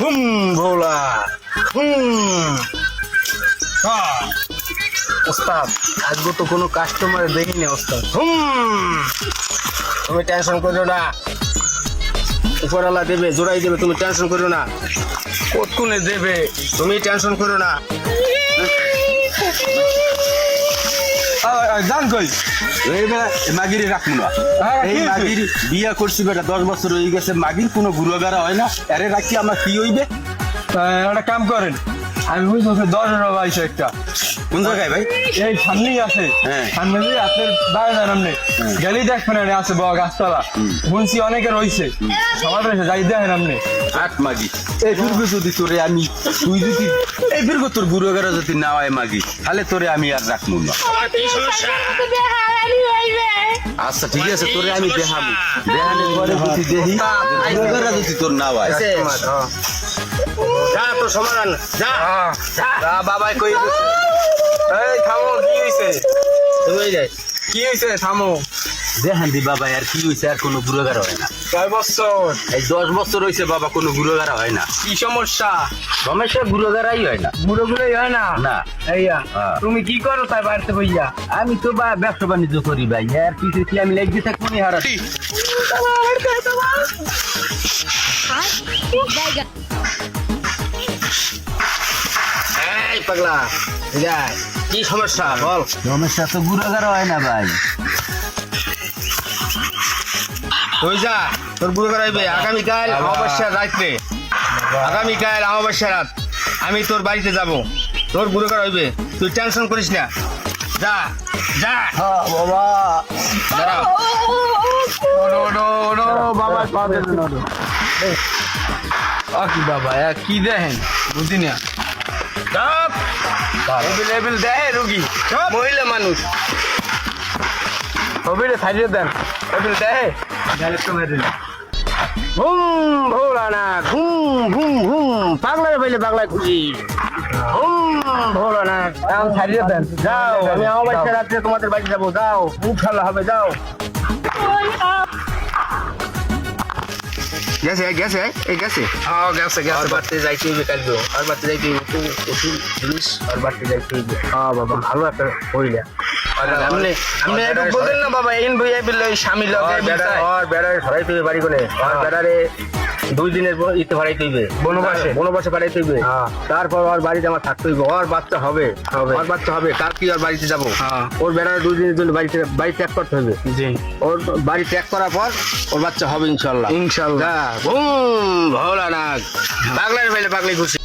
হুম, ভোলা। হুম। ওস্তাদ, আজকে তো কোনো কাস্টমার দেখিনি ওস্তাদ। হুম। তুমি টেনশন করো না। উপরওয়ালা দেবে, জোড়াই দেবে, তুমি টেনশন করো না। কতক্ষণে দেবে, তুমি টেনশন করো না। জান কই? এইবার মাগিরি রাখব না এই মাগির বিয়া করছি বেটা দশ বছর হয়ে গেছে। মাগির কোনো গুরুগারা হয় না। আরে রাখি আমার কি হইবে? একটা কাম করেন। আমি বুঝতে দশ হাজার পাইছি একটা। কোন জায়গায় ভাই? এই সামনেই আছে। হ্যাঁ। সামনে দিয়ে আপনার বাইরে আপনি গেলেই দেখবেন আরে আছে বড় গাছতলা শুনছি অনেকে রয়েছে সবার রয়েছে যাই দেখেন আপনি আট মাগি। এই ফিরগো যদি তোরে আমি তুই যদি এই ফিরগো তোর গুরুগারা যদি না হয় মাগি তাহলে তোরে আমি আর রাখব না। আচ্ছা ঠিক আছে তোরে আমি দেখাবো। দেখানোর পরে যদি দেখি তোর না হয়। হ্যাঁ। যা তো সমাধান। যা যা বাবাই কই এই থামো কি হয়েছে তুমি যাই কি হয়েছে থামো। দেখান দি বাবা আর কি হয়েছে আর কোনো গুরুগারা হয় না। কয় বছর? এই দশ বছর হয়েছে বাবা কোনো গুরুগারা হয় না। কি সমস্যা? সমস্যা গুরুগারাই হয় না। বুড়ো গুলোই হয় না? না। এইয়া হ্যাঁ। তুমি কি করো তাই বাড়িতে বইয়া? আমি তো বা ব্যবসা বাণিজ্য করি ভাই আর কিছু কি আমি লেগে থাকব নি হারা এই পাগলা যাই কি সমস্যা বল সমস্যা তো হয় না ভাই তুই যা তোর করাইবে আগামীকাল অমাবস্যা রাত্রে আগামীকাল অমাবস্যা রাত আমি তোর বাড়িতে যাব তোর বুড়ো করাইবে তুই টেনশন করিস না যা যা বাবা দাঁড়াও বাবা কি বাবা এ কি দেখেন বুঝি না লেবেল লেবেল দেয় রুগী। মহিলা মানুষ। কবিরে থাইয়ে দেন। লেবেল দেয়। ঘুম ভোলা না ঘুম ঘুম ঘুম। পাগলার পাইলে পাগলায় খুশি। ঘুম ভোলা না এখন ছাড়িয়ে দেন। যাও আমি অমাবস্যা রাত্রে তোমাদের বাড়ি যাব। যাও খুব খেলা হবে যাও। গেছে গেছে এই গেছে। হ্যাঁ গেছে গেছে। বাড়তে যাইতে হইবে কালকে। আর বাড়তে যাইতে হইবে তো প্রচুর জিনিস আর বাড়তে যাইতে হইবে হ্যাঁ বাবা ভালো একটা হইলা আপনি আপনি একটু বলেন না বাবা এই বইয়া বিল স্বামী লগে আর বেড়ারে সরাইতে বাড়ি করে। আর বেড়ারে দুই দিনের পর ইতে ভাড়াইতে হইবে। বনবাসে? বনবাসে ভাড়াইতে হইবে। হ্যাঁ। তারপর ওর বাড়িতে আমার থাকতে হইবে। ওর বাচ্চা হবে। ওর বাচ্চা হবে। কাল কি ওর বাড়িতে যাব? হ্যাঁ। ওর বেড়ার দুই দিনের জন্য বাড়িতে বাড়ি ত্যাগ করতে হবে ওর বাড়ি ত্যাগ করার পর ওর বাচ্চা হবে ইনশাল্লাহ। ইনশাল্লাহ। যা ঘুম ভোলা নাক। পাগলার ভাইলে পাগলি খুশি